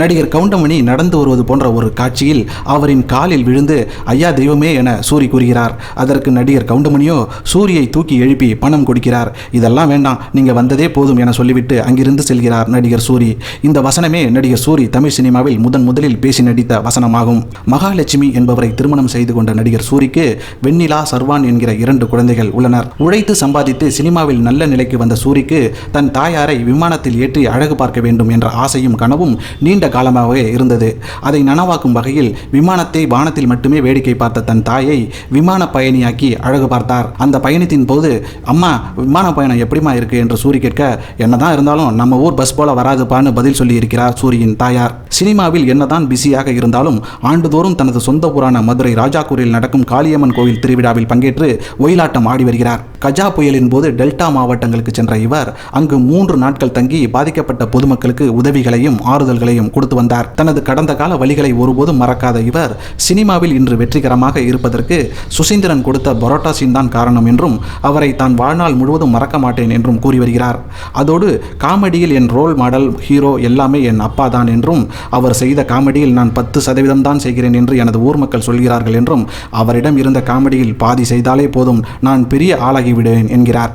நடிகர் கவுண்டமணி நடந்து வருவது போன்ற ஒரு காட்சியில் அவரின் காலில் விழுந்து ஐயா தெய்வமே என சூரி கூறுகிறார். அதற்கு நடிகர் கவுண்டமணியோ சூரியை தூக்கி எழுப்பி பணம் கொடுக்கிறார். இதெல்லாம் வேண்டாம் நீங்க வந்ததே போதும் என சொல்லிவிட்டு அங்கிருந்து செல்கிறார் நடிகர் சூரி. இந்த வசனமே நடிகர் சூரி தமிழ் சினிமாவில் முதன் முதலில் பேசி நடித்த வசனமாகும். மகாலட்சுமி என்பவரை திருமணம் செய்து கொண்ட நடிகர் சூரிக்கு வெண்ணிலா சர்வான் என்கிற இரண்டு குழந்தைகள் உள்ளனர். உழைத்து சம்பாதித்து சினிமாவில் நல்ல நிலைக்கு வந்த சூரிக்கு தன் தாயாரை விமானத்தில் ஏற்றி அழகு பார்க்க வேண்டும் என்ற ஆசையும் கனவும் நீண்ட காலமாகவே இருந்தது. அதை நனவாக்கும் வகையில் விமானத்தை வானத்தில் மட்டுமே வேடிக்கை பார்த்த தன் தாயை விமான பயணியாக்கி அழகு பார்த்தார். அந்த பயணத்தின் போது அம்மா விமான பயணம் எப்படிமா இருக்கு? என்று சூரி கேட்க என்னதான் இருந்தாலும் நம்ம ஊர் பஸ் போல வராதுப்பான்னு பதில் சொல்லி இருக்கிறார் சூரியின் தாயார். சினிமாவில் என்னதான் பிஸியாக இருந்தாலும் ஆண்டுதோறும் தனது சொந்த ஊரான மதுரை ராஜாக்கூரில் நடக்கும் காளியம்மன் கோவில் திருவிழாவில் பங்கேற்று ஒயிலாட்டம் ஆடி வருகிறார். கஜா புயலின் போது டெல்டா மாவட்டங்களுக்கு சென்ற இவர் அங்கு மூன்று நாட்கள் தங்கி பாதிக்கப்பட்ட பொதுமக்களுக்கு உதவிகளையும் ஆறுதல்களையும் கொடுத்து வந்தார். தனது கடந்த கால வழிகளை ஒருபோதும் மறக்காத இவர் சினிமாவில் இன்று வெற்றிகரமாக இருப்பதற்கு சுசீந்திரன் கொடுத்த பரோட்டா சீன் தான் காரணம் என்றும் அவரை தான் வாழ்நாள் முழுவதும் மறக்க மாட்டேன் என்றும் கூறி வருகிறார். அதோடு காமெடியில் என் ரோல் மாடல் ஹீரோ எல்லாமே என் அப்பா தான் என்றும் அவர் செய்த காமெடியில் நான் பத்து சதவீதம் தான் செய்கிறேன் என்று எனது ஊர் மக்கள் சொல்கிறார்கள் என்றும் அவரிடம் இருந்த காமெடியில் பாதி செய்தாலே போதும் நான் பெரிய ஆளாகி விடுவேன் என்கிறார்.